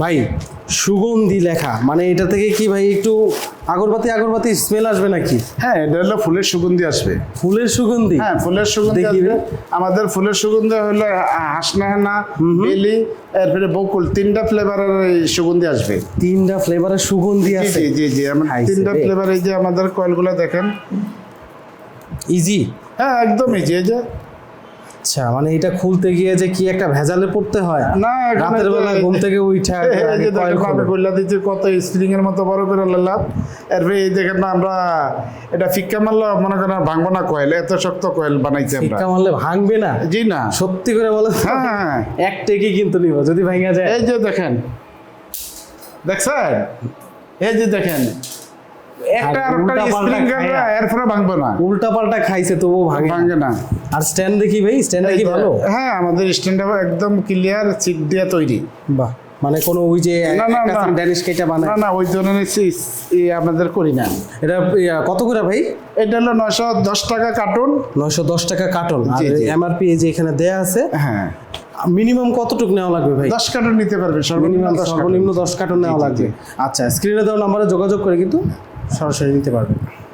ভাই সুগন্ধি লেখা। মানে এটা থেকে কি ভাই একটু আগরবাতি আগরবাতি স্মেল আসবে নাকি? হ্যাঁ এটা হলো ফুলের সুগন্ধি আসবে। ফুলের সুগন্ধি? হ্যাঁ ফুলের সুগন্ধি আসবে। আমাদের ফুলের সুগন্ধি হলো হাসনাহানা বেলি এরপরে বকুল তিনটা ফ্লেভারের সুগন্ধি আসবে। তিনটা ফ্লেভারের সুগন্ধি আছে জি জি জি তিনটা রে। ফ্লেভার এই যে আমাদের কয়েলগুলো দেখেন। ইজি হ্যাঁ একদম যে এই যে। আচ্ছা মানে এটা খুলতে গিয়ে যে কি একটা ভেজালে পড়তে হয়? না রাতের বেলা ঘুম থেকে উঠা। কইলা দিচ্ছি কত স্প্রিং এর মতো বড় করে লালাম এরপরে এই দেখেন না আমরা এটা ফিক্কা মারলে মনে করেন ভাঙবো না কয়েল এত শক্ত কয়েল বানাইছি আমরা। শিক্ষা মারলে ভাঙবে না? জি না। সত্যি করে বলে তো? হ্যাঁ হ্যাঁ এক টেকে কিন্তু নিব যদি ভাঙা যায়। এই যে দেখেন দেখছেন? এই যে দেখেন একটা একটা উল্টাপাল্টা স্প্রিং খায়া। এরপরে ভাঙবো না। উল্টা পাল্টা খাইছে তবুও ভাঙে না। ভাঙবে না। আর স্ট্যান্ড দেখি ভাই? স্ট্যান্ড এই ভালো? হ্যাঁ আমাদের স্ট্যান্ড একদম ক্লিয়ার চিক দিয়ে তৈরি। বাহ মানে কোনো ওই যে না, না, না। ড্যানিশ কেটা বানায়। না না ওই ধরনের আমাদের করি না। এটা কত করে ভাই? এটা হলো নয়শো দশ টাকা কার্টুন নয়শো দশ টাকা কার্টন আর। এমআরপি যে এখানে দেয়া আছে হ্যাঁ। মিনিমাম কতটুকু নেওয়া লাগবে ভাই? দশ কার্টুন নিতে পারবে সর্বনিম্ন মিনিমাম দশ কার্টুন সর্বনিম্ন দশ কার্টন নেওয়া লাগবে। আচ্ছা স্ক্রিনে দেওয়া নাম্বারে যোগাযোগ করে কিন্তু। সরাসরি নিতে পারবেন।